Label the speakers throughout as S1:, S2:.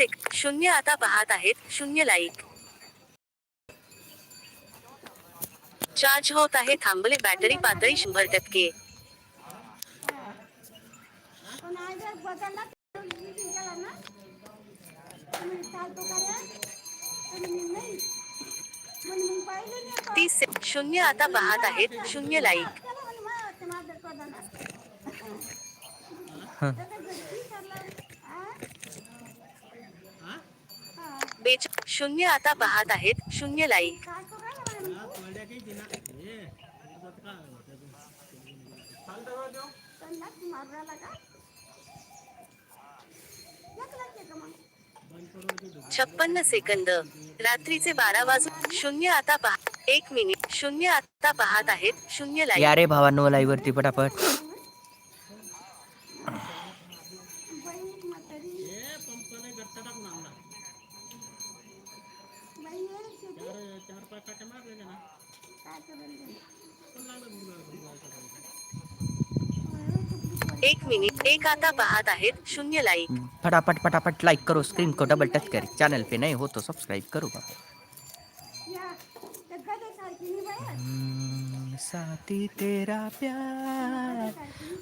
S1: सेक शून्य आता पाहत आहेत शून्य लाईक चार्ज होत आहे थांबले बॅटरी पातळी शंभर टक्के.
S2: पण आज जर बदलला तर meeting केला ना तर म्हणे चालतो का रे तर म्हणे नाही म्हणे मग पाहिलं नाही आता.
S1: तीस से- शून्य आता पाहत आहेत शून्य लाईक शून्य आता पाहत आहेत शून्य लाईक? छप्पन्न सेकंद. रात्रीचे बारा वाजून शून्य आता पहा एक मिनिट. शून्य आता पाहत आहेत शून्य लाईक
S3: या रे भावांनो लाईव्ह वरती पटापट
S1: एक मिनिट एक आता पाहत आहेत शून्य लाईक
S3: फटाफट फटाफट लाइक करो स्क्रीन को डबल टच कर चैनल पे नए हो तो सब्सक्राइब करो
S2: नाही बाई.
S3: हम्म, साथी तेरा प्यार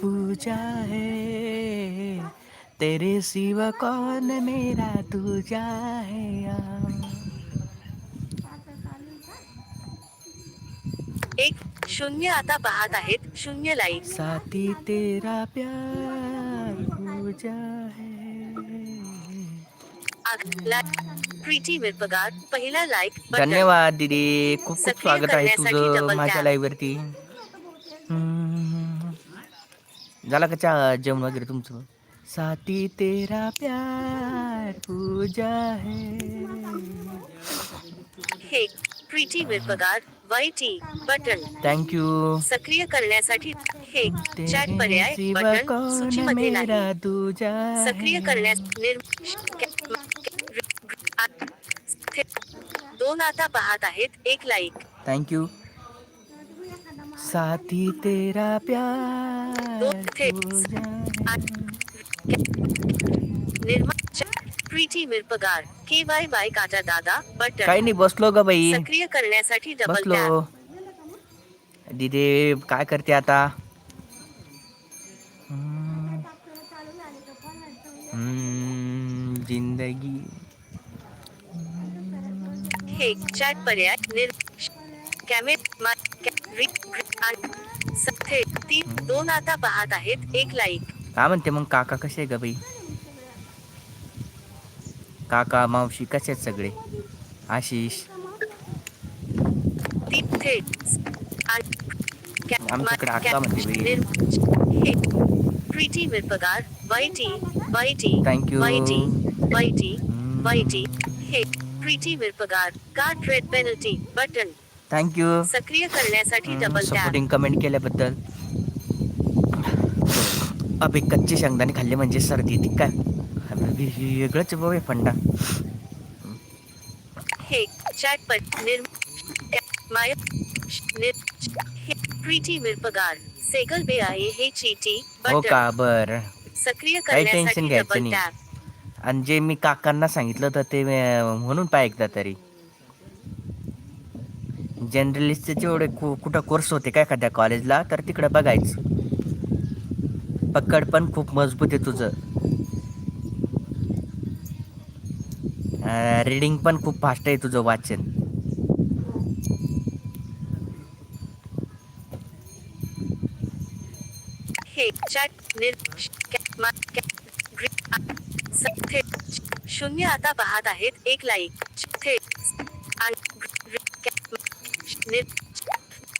S3: पूजा है तेरे सिवा कौन मेरा दूजा है यार.
S1: एक शून्य आता पाहत आहेत शून्य लाईक
S3: साथी तेरा प्यार पूजा है
S1: प्रीती पहिला लाईक
S3: धन्यवाद दीदी. खूप खूप स्वागत आहे तुझं माझ्या. लाईव्ह वरती. झाला का चहा जेवण वगैरे तुमचं? साथी तेरा प्यार पूजा है
S1: हे Preeti Mirpagar Y T button
S3: thank you
S1: सक्रिय करण्यासाठी हे चॅट पर्याय बटन सूचीमध्ये नाही. सक्रिय करण्यास दोन आता पाहत आहेत एक लाईक
S3: थँक्यू साथी तेरा प्यार
S1: निर्मा प्रीती मिरपगार के वाय बाय काटा दादा बटन.
S3: काही नाही बसलो ग बाई.
S1: सक्रिय करण्यासाठी डबल
S3: बसलो. दिदे काय करते आता? जिंदगी.
S1: हे चॅट पर्याय निर कॅमेरा सथे तीन दोन आता पाहत आहेत एक लाईक
S3: काय म्हणते मग काका कसे ग बाई? काका मावशी कसे सगळे? आशिष? आमच्याकडे आत्ता म्हणते
S1: Preeti Mirpagar
S3: Thank you.
S1: YT YT
S3: हम्म.
S1: वायटी हे Preeti Mirpagar card red penalty button
S3: thank you
S1: सक्रिय करण्यासाठी डबल
S3: सपोर्टिंग कमेंट केल्याबद्दल. अबे कच्चे शेंगदाणे खाल्ले म्हणजे सर्दी ती काय? वेगळंच हे फंडा.
S1: हे चॅट पर निर माय प्रीती मिरपगार सेगल बे आहे हे चीटी
S3: हो का? बर.
S1: सक्रिय
S3: काही tension घ्यायचं नाही. आणि जे मी काकांना सांगितलं होतं ते म्हणून पाय एकदा तरी. जनरलिस्टचे जेवढे कु कुठं कोर्स होते काय एखाद्या कॉलेजला तर तिकडं बघायचं. पकड पण खूप मजबूत आहे तुझं. रीडिंग पण खूप फास्ट आहे तुझं वाचन.
S1: हे शून्य आता पाहत आहेत एक लाईक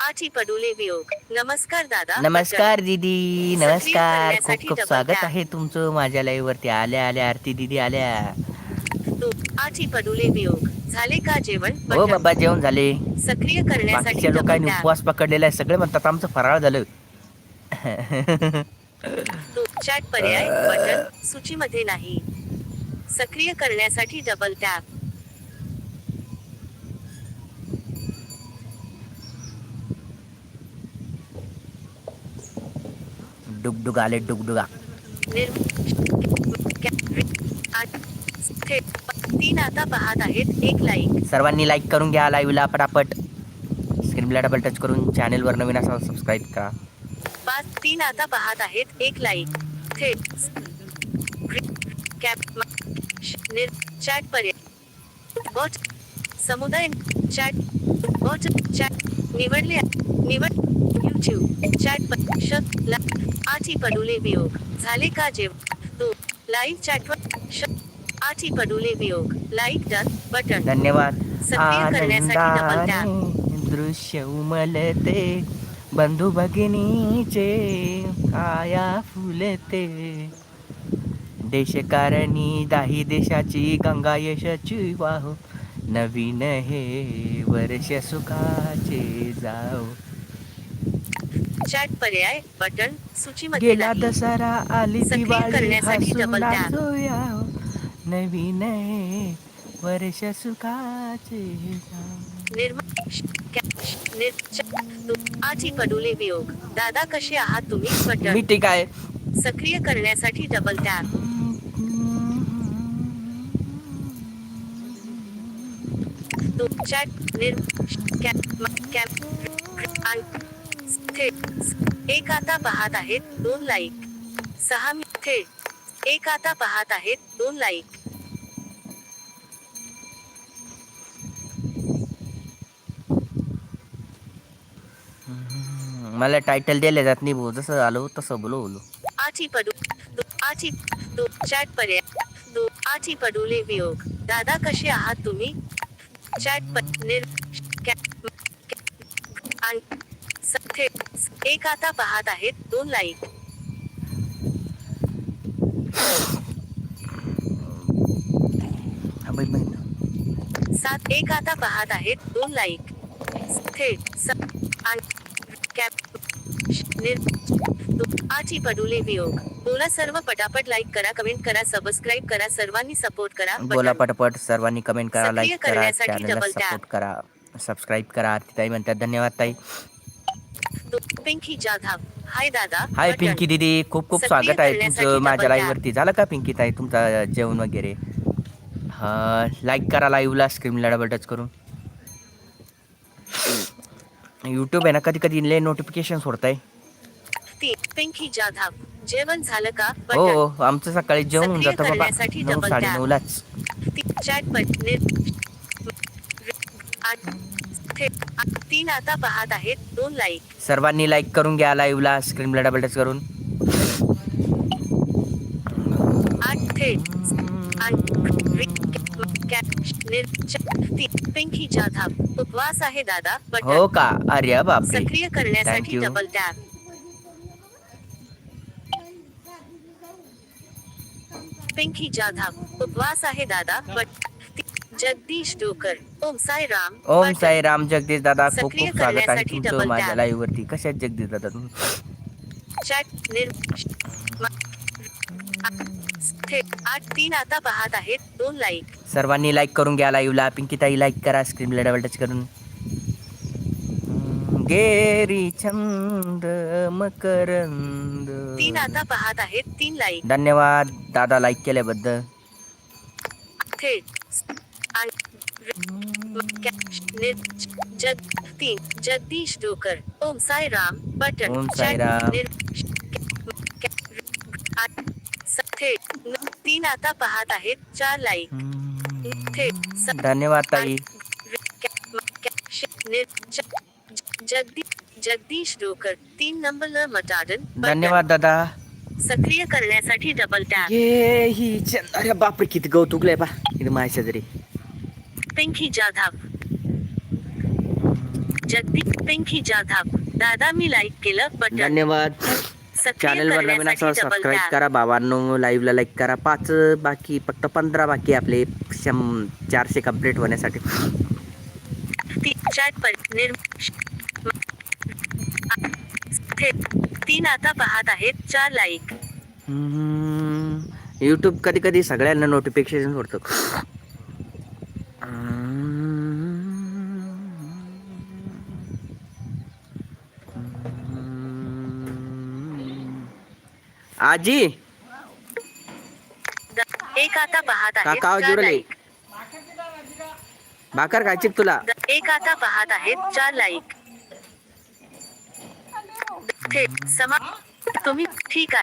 S1: आची पडुले वियोग. नमस्कार दादा.
S3: नमस्कार दीदी नमस्कार. खूप खूप स्वागत. आहे तुमचं माझ्या लाईव्ह वरती. आल्या आल्या आरती दीदी आल्या.
S1: आची पडुले वियोग झाले का जेवण?
S3: हो
S1: बटन.
S3: बाबा जेवण झाले.
S1: सक्रिय करण्यासाठी
S3: बाकीच्या लोकांनी. उपवास पकडलेला आहे सगळे म्हणतात आमचं फराळ झालं.
S1: चॅट पर्याय बटन सूचीमध्ये नाही. सक्रिय करण्यासाठी डबल टॅप
S3: डुगडुग आले डुगडुगा.
S1: निर्म कॅ- रि- आ- थेट तीन आता पाहत आहेत. एक लाईक
S3: सर्वांनी लाईक करून घ्या लाईव्हला पटापट. स्क्रीनला डबल टच करून चॅनेलवर नवीन असाल सबस्क्राईब करा.
S1: पाच तीन आता पाहत आहेत. एक लाईक थेट कॅप चॅट पर्याय बॉट समुदाय चॅट बॉट चॅट निवडले निवड यूट्यूब चॅट प- श ला आठी पडुले वियोग. झाले का जेव तो? लाईव्ह चॅटवर श आठी पडुले वियोग. लाईक डन बटन
S3: धन्यवाद. आनंदाने दृश्य उमलते बंधू भगिनीचे काया फुलते. देशकारणी दाही देशाची गंगा यशाची वाहो. नवीन हे वर्ष सुखाचे जाओ
S1: चॅट पर्याय बटन सूचीमध्ये
S3: गेला. दसरा आली दिवाळी
S1: करण्यासाठी
S3: हसून नवीन हे वर्ष सुखाचे
S1: आठी पडुले वियोग दादा कसे आहात तुम्ही
S3: मी
S1: बटन
S3: ठीक आहे
S1: सक्रिय करण्यासाठी डबल टॅप चॅट निर म- एक आता पाहत आहेत दोन लाईक सहा मि- थेट एक आता पाहत आहेत दोन लाईक
S3: मला टायटल दिले जात नाही भाऊ. जसं आलो तसं बोलो बोलो
S1: आठी पडू आठी दु चॅट पर्याय दु आठी पडुले वियोग. दादा कसे आहात तुम्ही? चॅट प निर कॅ- कॅ- आण- स- थेट एक आता पाहत आहेत दोन लाईक
S3: हा बाई, बाई.
S1: सात एक आता पाहत आहेत. दोन लाईक थेट कॅप आठी पडुले वियोग. बोला सर्व पटापट लाईक करा कमेंट करा सबस्क्राईब करा सर्वांनी सपोर्ट करा
S3: बोला. पटपट सर्वांनी कमेंट करा लाईक करा चॅनलला. सपोर्ट करा सबस्क्राईब करा. ताई म्हणतात धन्यवाद ताई.
S1: पिंकी जाधव. हाय दादा.
S3: हाय. पिंकी दिदी. खूप खूप स्वागत आहे तुमचं माझ्या लाईव्ह वरती. झालं का पिंकी ताई तुमचा जेवण वगैरे? लाईक करा लाईव्हला स्क्रीनला डबल टच करून. यूट्यूब आहे ना कधी कधी लय नोटिफिकेशन सोडताय.
S1: पिंकी जाधव जेवण झालं का?
S3: हो हो आमचं सकाळी जेवण होऊन जातं बाबा. नऊ साडे. नऊलाच.
S1: तीन आता पाहत आहेत. दोन लाईक
S3: सर्वांनी लाईक करून घ्या लाईव्हला स्क्रीनला डबल टच करून.
S1: आठ थेट पिंकी जाधव उपवास आहे दादा
S3: हो का? अरे बापरे.
S1: सक्रिय करण्यासाठी डबल टॅप पिंकी जाधव उपवास आहे दादा बट जगदीश डोकर ओम साई राम
S3: ओम. साई राम जगदीश दादा खूप खूप स्वागत आहे तुमचं माझ्या लाईव्ह वरती कशात जगदीश दादा तुम्ही?
S1: चॅट निर म- आ- थेट आठ तीन आता पाहत आहेत दोन लाईक
S3: सर्वांनी लाईक करून घ्या लाईव्हला पिंकी ताई लाईक करा स्क्रीनला डबल टच करून गेरी छंद मकरंद
S1: तीन आता पाहत आहेत तीन लाईक
S3: धन्यवाद दादा लाईक केल्याबद्दल
S1: थेट जग तीन जगदीश डोकर ओम साई राम बटन
S3: ओम साईराम.
S1: निर- आ- स- थेट तीन आता पाहत आहेत चार लाईक थेट
S3: धन्यवाद ताई.
S1: जगदी जगदीश डोकर तीन नंबर न मटाडन.
S3: धन्यवाद दादा.
S1: सक्रिय करण्यासाठी डबल टॅप
S3: ये ही अरे बापरे किती उगलंय पा इथे माझ्या शेजारी
S1: पिंकी जाधव. जगदी पिंकी जाधव. दादा मी लाईक केलं बटन
S3: धन्यवाद. चॅनलवर नवीन असाल सबस्क्राईब करा बाबांनो लाईव्हला लाईक करा. पाच बाकी फक्त पंधरा बाकी आपले. शं चारशे कंप्लीट होण्यासाठी.
S1: तीन आता पाहत आहेत चार लाईक
S3: यूट्यूब कधी कधी सगळ्यांना नोटिफिकेशन सोडतं आजी.
S1: एक आता पाहत आहेत.
S3: काका
S1: लाईक
S3: भाकर खायची का तुला?
S1: एक आता पाहत आहेत. चार लाईक थेट समा तुम्ही ठीक आहे.